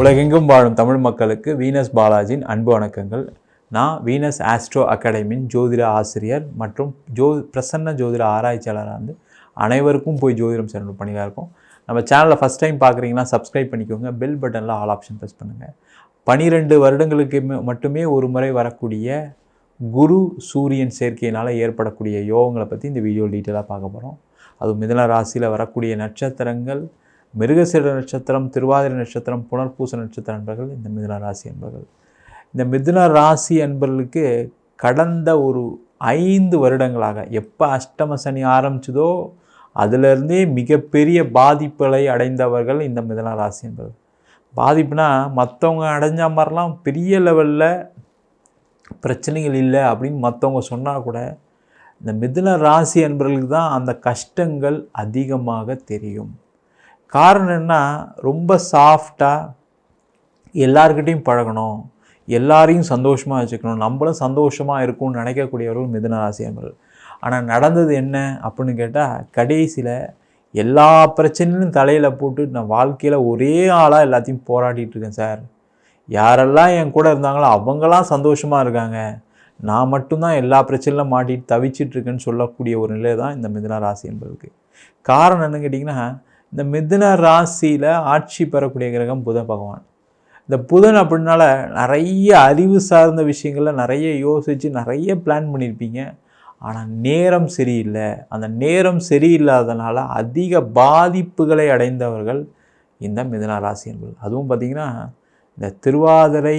உலகெங்கும் வாழும் தமிழ் மக்களுக்கு வீனஸ் பாலாஜியின் அன்பு வணக்கங்கள். நான் வீனஸ் ஆஸ்ட்ரோ அகாடமியின் ஜோதிட ஆசிரியர் மற்றும் ஜோ பிரசன்ன ஜோதிட ஆராய்ச்சியாளராக இருந்து அனைவருக்கும் போய் ஜோதிடம் செல்லும் பணியாக இருக்கும். நம்ம சேனலில் ஃபஸ்ட் டைம் பார்க்குறீங்கன்னா சப்ஸ்கிரைப் பண்ணிக்கோங்க. பெல் பட்டனில் ஆல் ஆப்ஷன் ப்ரெஸ் பண்ணுங்கள் பனிரெண்டு வருடங்களுக்கு மட்டுமே ஒரு முறை வரக்கூடிய குரு சூரியன் சேர்க்கையினால் ஏற்படக்கூடிய யோகங்களை பற்றி இந்த வீடியோ டீட்டெயிலாக பார்க்க போகிறோம் அது மிதன ராசியில் வரக்கூடிய நட்சத்திரங்கள் மிருகசீர நட்சத்திரம் திருவாதிரை நட்சத்திரம் புனர்பூச நட்சத்திர என்பர்கள் இந்த மிதுன ராசி அன்பர்கள் இந்த மிதுன ராசி என்பர்களுக்கு கடந்த ஒரு ஐந்து வருடங்களாக எப்போ அஷ்டம சனி ஆரம்பிச்சதோ அதிலிருந்தே மிகப்பெரிய பாதிப்புகளை அடைந்தவர்கள் இந்த மிதுன ராசி என்பது பாதிப்புனா மற்றவங்க அடைஞ்ச மாதிரிலாம் பெரிய லெவலில் பிரச்சனைகள் இல்லை அப்படின்னு மற்றவங்க சொன்னால் கூட இந்த மிதுன ராசி என்பவர்களுக்கு தான் அந்த கஷ்டங்கள் அதிகமாக தெரியும். காரணம் என்ன ரொம்ப சாஃப்டாக எல்லார்கிட்டையும் பழகணும். எல்லாரையும் சந்தோஷமாக வச்சுக்கணும். நம்மளும் சந்தோஷமாக இருக்கும்னு நினைக்கக்கூடியவர்கள் மிதுன ராசி அன்பர்கள். ஆனால் நடந்தது என்ன அப்படின்னு கேட்டால் கடைசியில் எல்லா பிரச்சனையிலும் தலையில் போட்டு நான் வாழ்க்கையில் ஒரே ஆளாக எல்லாத்தையும் போராடிட்டு இருக்கேன் சார். யாரெல்லாம் என் கூட இருந்தாங்களோ அவங்களாம் சந்தோஷமாக இருக்காங்க. நான் மட்டும்தான் எல்லா பிரச்சனையிலும் மாட்டிட்டு தவிச்சிட்டு இருக்கேன்னு சொல்லக்கூடிய ஒரு நிலை தான் இந்த மிதுன ராசி என்பதுக்கு காரணம் என்னன்னு கேட்டிங்கன்னா இந்த மிதுன ராசியில் ஆட்சி பெறக்கூடிய கிரகம் புத பகவான். இந்த புதன் அப்படின்னால நிறைய அறிவு சார்ந்த விஷயங்களில் நிறைய யோசித்து நிறைய பிளான் பண்ணியிருப்பீங்க ஆனால் நேரம் சரியில்லை. அந்த நேரம் சரியில்லாதனால அதிக பாதிப்புகளை அடைந்தவர்கள் இந்த மிதுன ராசி என்பது. அதுவும் பார்த்திங்கன்னா இந்த திருவாதிரை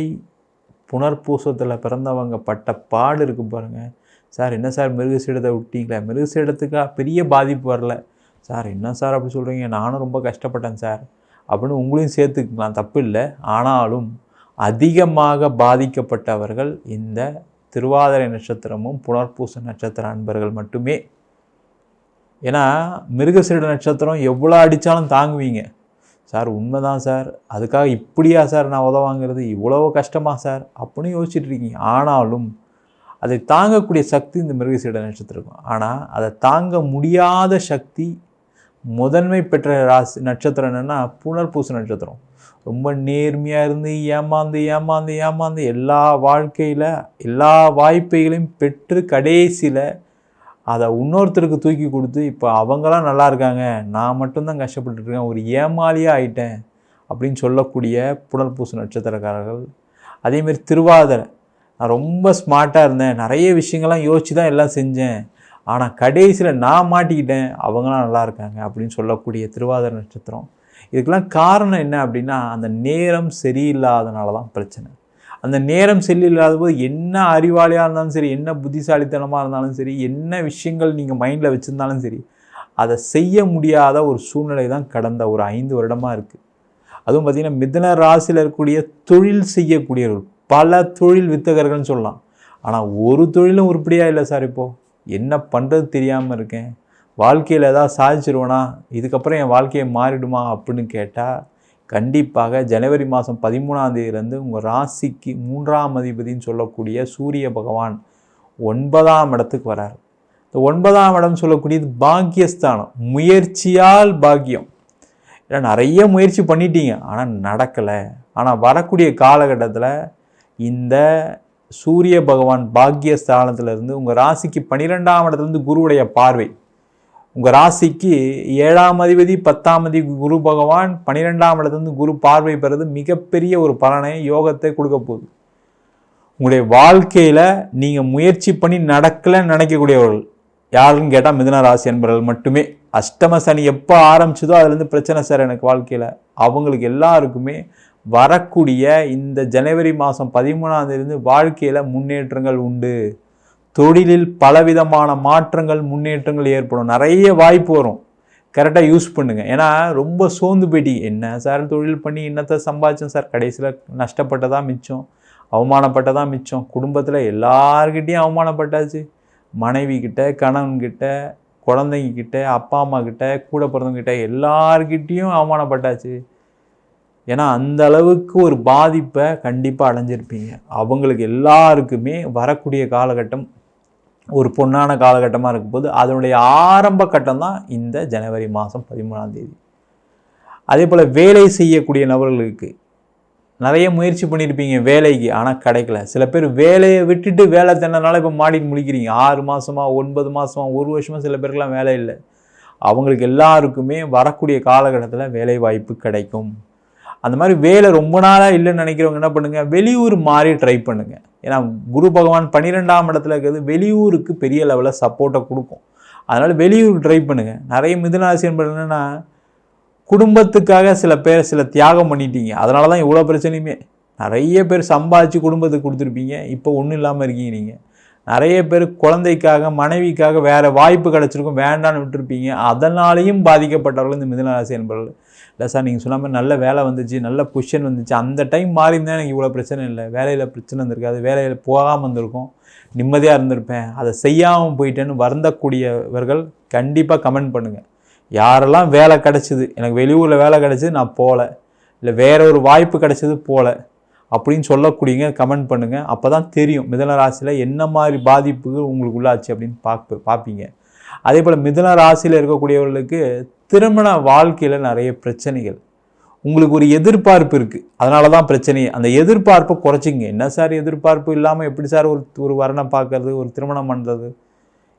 புனர்பூசத்தில் பிறந்தவங்க பட்ட பாடு இருக்கு பாருங்கள் சார் என்ன சார் மிருகசீடத்தை விட்டீங்களே? மிருகசீடத்துக்காக பெரிய பாதிப்பு வரல. சார் என்ன சார் அப்படி சொல்கிறீங்க நானும் ரொம்ப கஷ்டப்பட்டேன் சார். அப்படின்னு உங்களையும் சேர்த்துக்கலாம் தப்பு இல்லை ஆனாலும் அதிகமாக பாதிக்கப்பட்டவர்கள் இந்த திருவாதிரை நட்சத்திரமும் புனர்பூச நட்சத்திர அன்பர்கள் மட்டுமே. ஏன்னா மிருகசீட நட்சத்திரம் எவ்வளோ அடித்தாலும் தாங்குவீங்க. சார் உண்மைதான் சார். அதுக்காக இப்படியா சார் நான் உதவாங்கிறது இவ்வளோ கஷ்டமா சார்? அப்படின்னு யோசிச்சுட்டு இருக்கீங்க. ஆனாலும் அதை தாங்கக்கூடிய சக்தி இந்த மிருகசீட நட்சத்திரம் ஆனால் அதை தாங்க முடியாத சக்தி முதன்மை பெற்ற ராசி நட்சத்திரம் என்னென்னா புனர்பூச நட்சத்திரம். ரொம்ப நேர்மையாக இருந்து ஏமாந்து ஏமாந்து ஏமாந்து எல்லா வாழ்க்கையில் எல்லா வாய்ப்புகளையும் பெற்று கடைசியில் அதை இன்னொருத்தருக்கு தூக்கி கொடுத்து இப்போ அவங்களாம் நல்லா இருக்காங்க நான் மட்டும்தான் கஷ்டப்பட்டுருக்கேன் ஒரு ஏமாளியாக ஆயிட்டேன் அப்படின்னு சொல்லக்கூடிய புனர்பூச நட்சத்திரக்காரர்கள். அதேமாரி திருவாதிரை. நான் ரொம்ப ஸ்மார்ட்டாக இருந்தேன். நிறைய விஷயங்கள்லாம் யோசிச்சு தான் எல்லாம் செஞ்சேன். ஆனால் கடைசியில் நான் மாட்டிக்கிட்டேன் அவங்களாம் நல்லா இருக்காங்க அப்படின்னு சொல்லக்கூடிய திருவாதிரை நட்சத்திரம். இதுக்கெல்லாம் காரணம் என்ன அப்படின்னா அந்த நேரம் சரியில்லாதனால தான் பிரச்சனை. அந்த நேரம் சரியில்லாத போது என்ன அறிவாளியாக இருந்தாலும் சரி என்ன புத்திசாலித்தனமாக இருந்தாலும் சரி என்ன விஷயங்கள் நீங்கள் மைண்டில் வச்சுருந்தாலும் சரி அதை செய்ய முடியாத ஒரு சூழ்நிலை தான் கடந்த ஒரு ஐந்து வருடமாக இருக்குது அதுவும் பார்த்திங்கன்னா மிதன ராசியில் இருக்கக்கூடிய தொழில் செய்யக்கூடியவர்கள் பல தொழில் வித்தகர்கள்னு சொல்லலாம். ஆனால் ஒரு தொழிலும் உருப்படியாக இல்லை சார் இப்போது என்ன பண்ணுறது தெரியாமல் இருக்கேன். வாழ்க்கையில் ஏதாவது சாதிச்சிருவேனா? இதுக்கப்புறம் என் வாழ்க்கையை மாறிடுமா அப்படின்னு கேட்டால் கண்டிப்பாக ஜனவரி மாதம் பதிமூணாந்தேதியிலேருந்து உங்கள் ராசிக்கு மூன்றாம் அதிபதின்னு சொல்லக்கூடிய சூரிய பகவான் ஒன்பதாம் இடத்துக்கு வரார். இந்த ஒன்பதாம் இடம் சொல்லக்கூடியது பாக்கியஸ்தானம். முயற்சியால் பாக்கியம். ஏன்னா நிறைய முயற்சி பண்ணிட்டீங்க. ஆனால் நடக்கலை. ஆனால் வரக்கூடிய காலகட்டத்தில் இந்த சூரிய பகவான் பாக்கியஸ்தானத்திலிருந்து உங்கள் ராசிக்கு பன்னிரெண்டாம் இடத்துலேருந்து குருவுடைய பார்வை. உங்கள் ராசிக்கு ஏழாம் அதிபதி பத்தாம் அதிபதி குரு பகவான் பன்னிரெண்டாம் இடத்துலேருந்து குரு பார்வை பெறது மிகப்பெரிய ஒரு பலனை யோகத்தை கொடுக்க போகுது. உங்களுடைய வாழ்க்கையில் நீங்கள் முயற்சி பண்ணி நடக்கலைன்னு நினைக்கக்கூடியவர்கள். யாருன்னு கேட்டால் மிதன ராசி என்பவர்கள் மட்டுமே. அஷ்டம சனி எப்போ ஆரம்பிச்சதோ அதுலேருந்து பிரச்சனை சார் எனக்கு வாழ்க்கையில். அவங்களுக்கு எல்லாருக்குமே வரக்கூடிய இந்த ஜனவரி மாதம் பதிமூணாம் தேதியிலிருந்து வாழ்க்கையில் முன்னேற்றங்கள் உண்டு. தொழிலில் பலவிதமான மாற்றங்கள் முன்னேற்றங்கள் ஏற்படும். நிறைய வாய்ப்பு வரும். கரெக்டாக யூஸ் பண்ணுங்கள் ஏன்னா ரொம்ப சோர்ந்து போயிட்டீங்க என்ன சார் தொழில் பண்ணி என்னத்தை சம்பாதிச்சோம் சார்? கடைசியில் நஷ்டப்பட்டதாக மிச்சம்? அவமானப்பட்டதாக மிச்சம்? குடும்பத்தில் எல்லார்கிட்டேயும் அவமானப்பட்டாச்சு. மனைவி கிட்ட கணவன்கிட்ட குழந்தைங்கக்கிட்ட அப்பா அம்மா கிட்ட கூட பிறந்தவங்கிட்ட எல்லார்கிட்டேயும் அவமானப்பட்டாச்சு. ஏன்னா அந்த அளவுக்கு ஒரு பாதிப்பை கண்டிப்பாக அடைஞ்சிருப்பீங்க. அவங்களுக்கு எல்லாருக்குமே வரக்கூடிய காலகட்டம் ஒரு பொன்னான காலகட்டமாக இருக்கும்போது அதனுடைய ஆரம்ப கட்டம் தான் இந்த ஜனவரி மாதம் பதிமூணாம் தேதி. அதே போல் வேலை செய்யக்கூடிய நபர்களுக்கு நிறைய முயற்சி பண்ணியிருப்பீங்க வேலைக்கு ஆனால் கிடைக்கல. சில பேர் வேலையை விட்டுட்டு வேலை தின்னனால இப்போ மாடிட்டு முழிக்கிறீங்க. ஆறு மாதமா ஒன்பது மாதமா ஒரு வருஷமாக சில பேருக்கெலாம் வேலை இல்லை. அவங்களுக்கு எல்லாருக்குமே வரக்கூடிய காலகட்டத்தில் வேலை வாய்ப்பு கிடைக்கும். அந்த மாதிரி வேலை ரொம்ப நாளாக இல்லைன்னு நினைக்கிறவங்க என்ன பண்ணுங்கள் வெளியூர் மாறி ட்ரை பண்ணுங்கள் ஏன்னா குரு பகவான் பன்னிரெண்டாம் இடத்துல இருக்கிறது வெளியூருக்கு பெரிய லெவலில் சப்போர்ட்டை கொடுக்கும். அதனால் வெளியூருக்கு ட்ரை பண்ணுங்கள் நிறைய மிதுனராசி என்பது என்னென்னா குடும்பத்துக்காக சில பேர் சில தியாகம் பண்ணிட்டீங்க. அதனால தான் இவ்வளோ பிரச்சனையுமே. நிறைய பேர் சம்பாதிச்சு குடும்பத்துக்கு கொடுத்துருப்பீங்க. இப்போ ஒன்றும் இல்லாமல் இருக்கீங்க நீங்கள் நிறைய பேர் குழந்தைக்காக மனைவிக்காக வேறு வாய்ப்பு கிடச்சிருக்கும். வேண்டான்னு விட்டுருப்பீங்க. அதனாலேயும் பாதிக்கப்பட்டவர்கள் இந்த மிதனராசி என்பவர்கள் இல்லை சார் நீங்கள் சொன்ன மாதிரி நல்ல வேலை வந்துச்சு நல்ல பொசிஷன் வந்துச்சு. அந்த டைம் மாறி இருந்தால் எனக்கு இவ்வளோ பிரச்சனை இல்லை. வேலையில் பிரச்சனை இருந்திருக்காது வேலையில் போகாமல் இருந்திருக்கும். நிம்மதியாக இருந்திருப்பேன். அதை செய்யாமல் போயிட்டேன்னு வருந்தக்கூடியவர்கள் கண்டிப்பாக கமெண்ட் பண்ணுங்கள் யாரெல்லாம் வேலை கிடச்சிது எனக்கு வெளியூரில் வேலை கிடச்சிது நான் போகல. இல்லை வேற ஒரு வாய்ப்பு கிடச்சிது போகல. அப்படின்னு சொல்லக்கூடியங்க கமெண்ட் பண்ணுங்கள் அப்போ தான் தெரியும் மிதன ராசியில் என்ன மாதிரி பாதிப்புகள் உங்களுக்கு உள்ளாச்சு அப்படின்னு பார்ப்பு பார்ப்பீங்க அதே போல் மிதன ராசியில் இருக்கக்கூடியவர்களுக்கு திருமண வாழ்க்கையில் நிறைய பிரச்சனைகள். உங்களுக்கு ஒரு எதிர்பார்ப்பு இருக்குது அதனால தான் பிரச்சனையே. அந்த எதிர்பார்ப்பை குறைச்சிங்க என்ன சார் எதிர்பார்ப்பு இல்லாமல் எப்படி சார் ஒரு ஒரு வரணம் பார்க்கறது ஒரு திருமணம் பண்ணுறது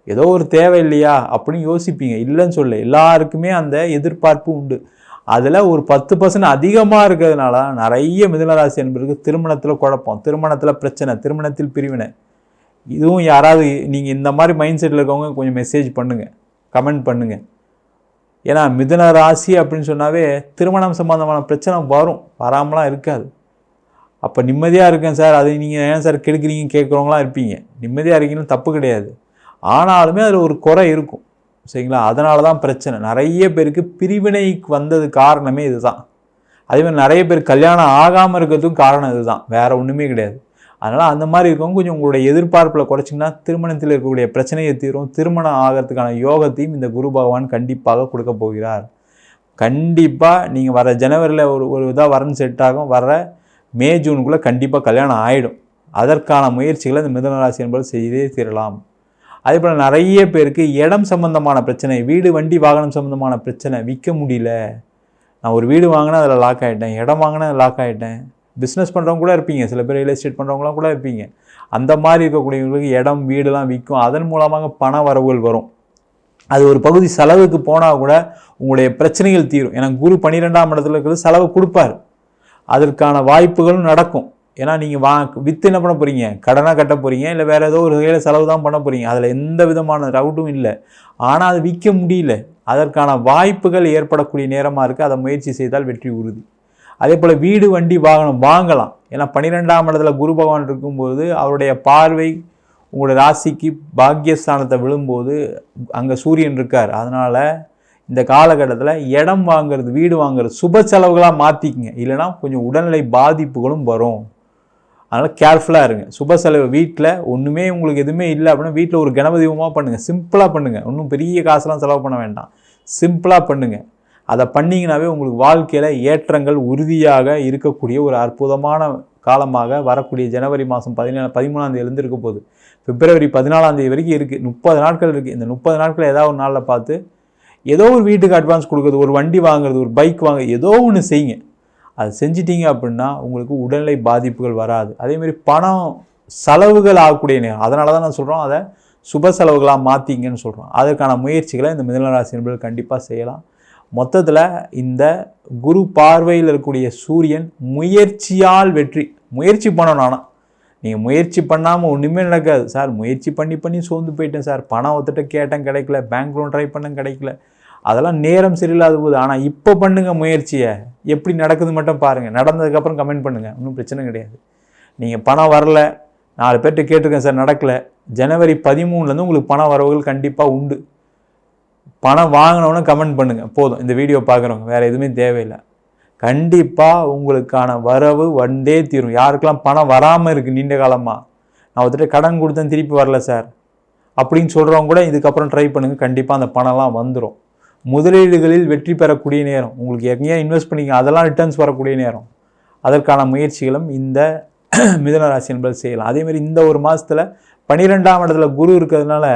ஏதோ ஒரு தேவை இல்லையா? அப்படின்னு யோசிப்பீங்க. இல்லைன்னு சொல்ல எல்லாருக்குமே அந்த எதிர்பார்ப்பு உண்டு. அதில் ஒரு பத்து பர்சன்ட் அதிகமாக இருக்கிறதுனால நிறைய மிதனராசி என்பதற்கு திருமணத்தில் குழப்பம். திருமணத்தில் பிரச்சனை திருமணத்தில் பிரிவினை. இதுவும் யாராவது நீங்கள் இந்த மாதிரி மைண்ட் செட்டில் இருக்கவங்க கொஞ்சம் மெசேஜ் பண்ணுங்கள் கமெண்ட் பண்ணுங்கள் ஏன்னா மிதுன ராசி அப்படின்னு சொன்னாவே திருமணம் சம்பந்தமான பிரச்சனை வரும். வராமலாம் இருக்காது. அப்போ நிம்மதியாக இருக்கேன் சார். அதை நீங்கள் ஏன் சார் கெடுக்குறீங்க? கேட்குறவங்களாம் இருப்பீங்க. நிம்மதியாக இருக்கீங்கன்னு தப்பு கிடையாது. ஆனாலுமே அதில் ஒரு குறை இருக்கும். சரிங்களா? அதனால தான் பிரச்சனை. நிறைய பேருக்கு பிரிவினைக்கு வந்தது காரணமே இதுதான். அதேமாதிரி நிறைய பேர் கல்யாணம் ஆகாமல் இருக்கிறதுக்கும் காரணம் இதுதான். வேறு ஒன்றுமே கிடையாது. அதனால் அந்த மாதிரி இருக்கவங்க கொஞ்சம் உங்களுடைய எதிர்பார்ப்பில் குறைச்சிங்கன்னா திருமணத்தில் இருக்கக்கூடிய பிரச்சனையை தீரும். திருமணம் ஆகிறதுக்கான யோகத்தையும் இந்த குரு பகவான் கண்டிப்பாக கொடுக்க போகிறார். கண்டிப்பாக நீங்கள் வர ஜனவரியில் ஒரு ஒரு இதாக வரன்னு செட் ஆகும். வர மே ஜூனுக்குள்ளே கண்டிப்பாக கல்யாணம் ஆகிடும் அதற்கான முயற்சிகளை இந்த மிதனராசி என்பது செய்தே தீரலாம். அதே போல் நிறைய பேருக்கு இடம் சம்பந்தமான பிரச்சனை வீடு வண்டி வாகனம் சம்மந்தமான பிரச்சனை விற்க முடியல. நான் ஒரு வீடு வாங்கினா அதில் லாக் ஆகிட்டேன் இடம் வாங்கினா லாக் ஆகிட்டேன் பிஸ்னஸ் பண்ணுறவங்க கூட இருப்பீங்க. சில பேர் ரியல் எஸ்டேட் பண்ணுறவங்களாம் கூட இருப்பீங்க. அந்த மாதிரி இருக்கக்கூடியவங்களுக்கு இடம் வீடெல்லாம் விற்கும் அதன் மூலமாக பண வரவுகள் வரும். அது ஒரு பகுதி செலவுக்கு போனால் கூட உங்களுடைய பிரச்சனைகள் தீரும். ஏன்னா குரு பன்னிரெண்டாம் இடத்துல இருக்கிறது செலவு கொடுப்பார். அதற்கான வாய்ப்புகளும் நடக்கும். ஏன்னா நீங்கள் வா வித்து என்ன பண்ண போகிறீங்க கடனாக கட்ட போகிறீங்க இல்லை வேறு ஏதோ ஒரு வகையில் செலவு தான் பண்ண போகிறீங்க அதில் எந்த விதமான ரவுட்டும் இல்லை. ஆனால் அது விற்க முடியல. அதற்கான வாய்ப்புகள் ஏற்படக்கூடிய நேரமாக இருக்குது அதை முயற்சி செய்தால் வெற்றி உறுதி. அதே போல் வீடு வண்டி வாகனம் வாங்கலாம். ஏன்னா பன்னிரெண்டாம் இடத்துல குரு பகவான் இருக்கும்போது அவருடைய பார்வை உங்களுடைய ராசிக்கு பாக்கியஸ்தானத்தை விழும்போது அங்கே சூரியன் இருக்கார். அதனால் இந்த காலகட்டத்தில் இடம் வாங்கிறது வீடு வாங்குறது சுப செலவுகளாக மாற்றிக்குங்க இல்லைனா கொஞ்சம் உடல்நிலை பாதிப்புகளும் வரும். அதனால் கேர்ஃபுல்லாக இருங்க. சுப செலவு வீட்டில் ஒன்றுமே உங்களுக்கு எதுவுமே இல்லை அப்படின்னா வீட்டில் ஒரு கணபதிபமாக பண்ணுங்கள் சிம்பிளாக பண்ணுங்கள் ஒன்றும் பெரிய காசுலாம் செலவு பண்ண வேண்டாம். சிம்பிளாக பண்ணுங்கள் அதை பண்ணிங்கனாவே உங்களுக்கு வாழ்க்கையில் ஏற்றங்கள் உறுதியாக இருக்கக்கூடிய ஒரு அற்புதமான காலமாக வரக்கூடிய ஜனவரி மாதம் பதினேழு பதிமூணாம் தேதியிலேருந்து இருக்க போகுது. பிப்ரவரி பதினாலாம் தேதி வரைக்கும் இருக்குது முப்பது நாட்கள் இருக்குது இந்த முப்பது நாட்கள் ஏதாவது ஒரு நாளில் பார்த்து ஏதோ ஒரு வீட்டுக்கு அட்வான்ஸ் கொடுக்குறது ஒரு வண்டி வாங்குறது ஒரு பைக் வாங்க ஏதோ ஒன்று செய்யுங்க. அது செஞ்சிட்டிங்க அப்படின்னா உங்களுக்கு உடல்நிலை பாதிப்புகள் வராது. அதேமாதிரி பணம் செலவுகள் ஆகக்கூடிய நேரம். அதனால தான் நான் சொல்கிறோம் அதை சுப செலவுகளாக மாற்றிங்கன்னு சொல்கிறோம் அதற்கான முயற்சிகளை இந்த மிதனராசி நண்பர்கள் கண்டிப்பாக செய்யலாம். மொத்தத்தில் இந்த குரு பார்வையில் இருக்கக்கூடிய சூரியன் முயற்சியால் வெற்றி. முயற்சி பண்ணணும் ஆனால் நீங்கள் முயற்சி பண்ணாமல் ஒன்றுமே நடக்காது. சார் முயற்சி பண்ணி பண்ணி சோர்ந்து போயிட்டேன் சார். பணம் ஒத்துட்ட கேட்டேன் கிடைக்கல. பேங்க் லோன் ட்ரை பண்ண கிடைக்கல. அதெல்லாம் நேரம் சரியில்லாத போது. ஆனால் இப்போ பண்ணுங்கள் முயற்சியை. எப்படி நடக்குது மட்டும் பாருங்கள் நடந்ததுக்கப்புறம் கமெண்ட் பண்ணுங்கள் ஒன்றும் பிரச்சனை கிடையாது. நீங்கள் பணம் வரல. நாலு பேர்கிட்ட கேட்டிருக்கேன் சார் நடக்கலை. ஜனவரி பதிமூணுலேருந்து உங்களுக்கு பண வரவுகள் கண்டிப்பாக உண்டு. பணம் வாங்கினவொன்னே கமெண்ட் பண்ணுங்கள் போதும். இந்த வீடியோ பார்க்குறவங்க. வேறு எதுவுமே தேவையில்லை. கண்டிப்பாக உங்களுக்கான வரவு வந்தே தீரும். யாருக்கெல்லாம் பணம் வராமல் இருக்குது நீண்ட காலமாக நான் வந்துட்டு கடன் கொடுத்தேன் திருப்பி வரல சார் அப்படின்னு சொல்கிறவங்க கூட இதுக்கப்புறம் ட்ரை பண்ணுங்கள் கண்டிப்பாக அந்த பணம்லாம் வந்துடும் முதலீடுகளில் வெற்றி பெறக்கூடிய நேரம். உங்களுக்கு எங்கேயா இன்வெஸ்ட் பண்ணிங்க அதெல்லாம் ரிட்டர்ன்ஸ் வரக்கூடிய நேரம். அதற்கான முயற்சிகளும் இந்த மிதனராசி என்பது செய்யலாம். அதேமாதிரி இந்த ஒரு மாதத்தில் பன்னிரெண்டாம் இடத்துல குரு இருக்கிறதுனால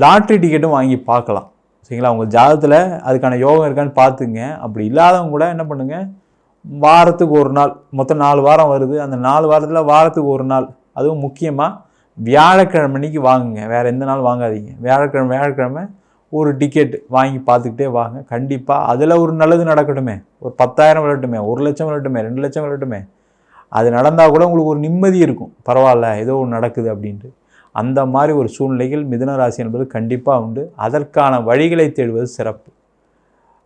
லாட்ரி டிக்கெட்டும் வாங்கி பார்க்கலாம். சரிங்களா? உங்கள் ஜாதகத்தில் அதுக்கான யோகம் இருக்கான்னு பார்த்துங்க. அப்படி இல்லாதவங்க கூட என்ன பண்ணுங்கள் வாரத்துக்கு ஒரு நாள் மொத்தம் நாலு வாரம் வருது. அந்த நாலு வாரத்தில் வாரத்துக்கு ஒரு நாள். அதுவும் முக்கியமாக வியாழக்கிழமைக்கு அன்னைக்கு வாங்குங்க. வேறு எந்த நாள் வாங்காதீங்க. வியாழக்கிழமை வியாழக்கிழமை ஒரு டிக்கெட் வாங்கி பார்த்துக்கிட்டே வாங்க. கண்டிப்பாக அதில் ஒரு நல்லது நடக்கட்டுமே. ஒரு பத்தாயிரம் விளட்டுமே ஒரு லட்சம் விளட்டுமே ரெண்டு லட்சம் விளட்டுமே அது நடந்தால் கூட உங்களுக்கு ஒரு நிம்மதி இருக்கும். பரவாயில்ல ஏதோ ஒன்று நடக்குது அப்படின்ட்டு. அந்த மாதிரி ஒரு சூழ்நிலைகள் மிதனராசி என்பது கண்டிப்பாக உண்டு. அதற்கான வழிகளை தேடுவது சிறப்பு.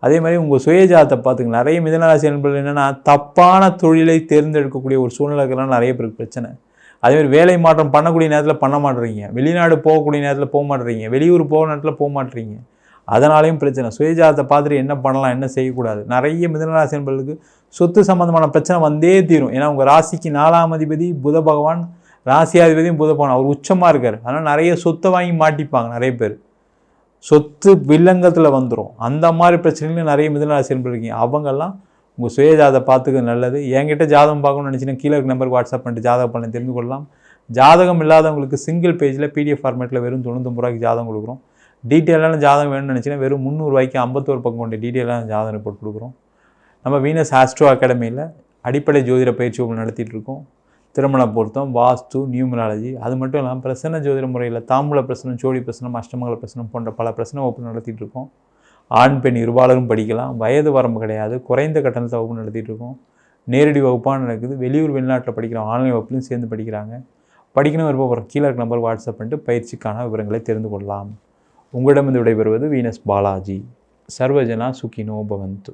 அதே மாதிரி உங்கள் சுயஜாதத்தை பார்த்துங்க. நிறைய மிதனராசி என்பது என்னென்னா தப்பான தொழிலை தேர்ந்தெடுக்கக்கூடிய ஒரு சூழ்நிலைகள்லாம் நிறைய பேருக்கு பிரச்சனை. அதேமாதிரி வேலை மாற்றம் பண்ணக்கூடிய நேரத்தில் பண்ண மாட்டேறீங்க. வெளிநாடு போகக்கூடிய நேரத்தில் போக மாட்டுறீங்க. வெளியூர் போக நேரத்தில் போக மாட்டுறீங்க. அதனாலையும் பிரச்சனை. சுயஜாதத்தை பார்த்துட்டு என்ன பண்ணலாம் என்ன செய்யக்கூடாது? நிறைய மிதனராசி என்பவர்களுக்கு சொத்து சம்பந்தமான பிரச்சனை வந்தே தீரும். ஏன்னா உங்கள் ராசிக்கு நாலாம் அதிபதி புத பகவான் ராசியாதிபதியும் புத அவர் உச்சமாக இருக்கார். அதனால் நிறைய சொத்தை வாங்கி மாட்டிப்பாங்க நிறைய பேர். சொத்து வில்லங்கத்தில் வந்துடும் அந்த மாதிரி பிரச்சனைகளும் நிறைய மிதனராசி என்பது இருக்கீங்க. அவங்கெல்லாம் உங்கள் சுய ஜாதகம் பார்த்துக்க நல்லது. என்கிட்ட ஜாதகம் பார்க்கணும்னு நினச்சிங்கன்னா கீழே இருக்க நம்பருக்கு வாட்ஸ்அப் பண்ணிட்டு ஜாதகம் பண்ணி தெரிந்து கொள்ளலாம். ஜாதகம் இல்லாதவங்களுக்கு சிங்கிள் பேஜில் பிடிஎஃப் ஃபார்மேட்டில் வெறும் தொண்ணூத்தொம்பது ரூபாய்க்கு ஜாதகம் கொடுக்குறோம். டீட்டெயிலான ஜாதகம் வேணும்னு நினச்சிங்கன்னா வெறும் முந்நூறுவாய்க்கு ஐம்பத்தோரு பக்கம் கொண்ட டீட்டெயிலான ஜாதகம் ரிப்போர்ட் கொடுக்குறோம். நம்ம வீனஸ் ஆஸ்ட்ரோ அகாடமியில் அடிப்படை ஜோதிட பயிற்சி உங்களுக்கு நடத்திட்டு இருக்கோம். திருமண பொருத்தம் வாஸ்து நியூமராலஜி அது மட்டும் இல்லாமல் பிரசன்ன ஜோதிட முறையில் தாம்பூல பிரசனம் ஜோடி பிரசனம் அஷ்டமங்கல பிரசனம் போன்ற பல பிரச்சனை வகுப்பு நடத்திட்டு இருக்கோம். ஆண் பெண் இருபாலரும் படிக்கலாம். வயது வரம்பு கிடையாது. குறைந்த கட்டணத்தை வகுப்பு நடத்திட்டு இருக்கோம். நேரடி வகுப்பாக நடக்குது. வெளியூர் வெளிநாட்டில் படிக்கிறோம் ஆன்லைன் வகுப்புலையும் சேர்ந்து படிக்கிறாங்க. படிக்கணும் விருப்பப்படுற கீழே இருக்க நம்பர் வாட்ஸ்அப் பண்ணிட்டு பயிற்சிக்கான விவரங்களை தெரிந்து கொள்ளலாம். உங்களிடமிருந்து விடைபெறுவது வீனஸ் பாலாஜி. சர்வஜனா சுகினோ பவந்து.